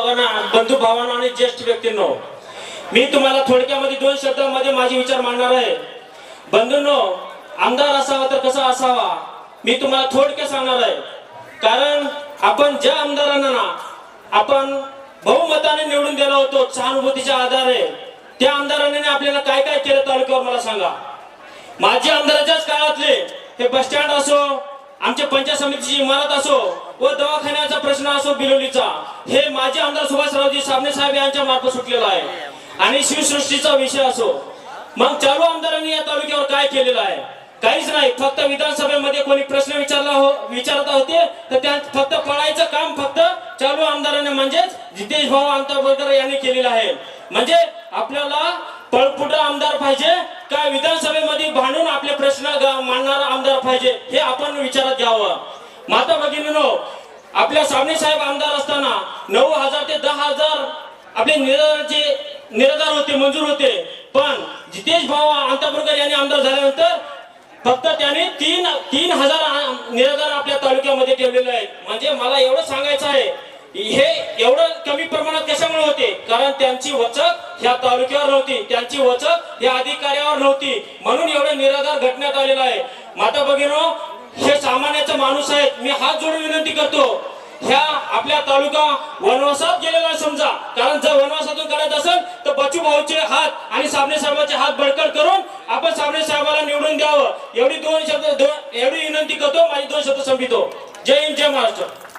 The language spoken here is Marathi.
भावांनो आणि ज्येष्ठ व्यक्तींनो मी तुम्हाला थोडक्यामध्ये दोन शब्दांमध्ये माझे विचार मांडणार आहे. बंधूंनो आमदार असावा तर कसा असावा मी तुम्हाला थोडक्यात सांगणार आहे. कारण आपण ज्या आमदारांना ना आपण बहुमताने निवडून दिला होतो सहानुभूतीच्या आधारे त्या आमदारांनी आपल्याला काय काय केलं तालुक्यावर मला सांगा. माझी आमदाराच्याच काळातले हे बस स्टँड असो आमच्या पंचायत समितीची इमारत असो व दवाखान्याचा प्रश्न असो बिलोलीचा हे माझे आमदार सुभाषरावजी साबणे साहेब यांच्या मार्फत सुटलेला आहे. आणि शिवसृष्टीचा विषय असो. मग चालू आमदारांनी या तालुक्यावर काय केलेलं आहे? काहीच नाही. फक्त विधानसभेमध्ये कोणी प्रश्न विचारला हो विचारत होते तर त्या फक्त पळायचं काम फक्त चालू आमदाराने म्हणजेच जितेश भाऊ अंतर्गत यांनी केलेलं आहे. म्हणजे आपल्याला पळपुट आमदार पाहिजे का विधानसभेमध्ये भांडून आपले प्रश्न मांडणारा पाहिजे हे आपण विचारात घ्यावं. माता भगिनीनो आपल्या सावणे साहेब आमदार असताना नऊ हजार ते दहा हजार आपले निराधाराचे निराधार होते मंजूर होते. पण जितेश भावा अंतापूरकर यांनी आमदार झाल्यानंतर फक्त त्याने तीन तीन हजार निराधार आपल्या तालुक्यामध्ये ठेवलेले आहेत. म्हणजे मला एवढं सांगायचं आहे हे एवढं कमी प्रमाणात कशामुळे होते? कारण त्यांची वचक ह्या तालुक्यावर नव्हती. त्यांची वचक या अधिकाऱ्यावर नव्हती. म्हणून एवढं निराधार घटण्यात आलेलं आहे. माता भगिनो हे सामान्याचा माणूस आहेत. मी हात जोडून विनंती करतो ह्या आपल्या तालुका वनवासात गेलेला समजा. कारण जर वनवासातून करायचं असेल तर बच्चू भाऊचे हात आणि साबणे साहेबांचे हात बळकट करून आपण साबणे साहेबाला निवडून द्यावं. एवढी दोन शब्द एवढी विनंती करतो माझी दोन शब्द संपितो जय हिंद जय महाराष्ट्र.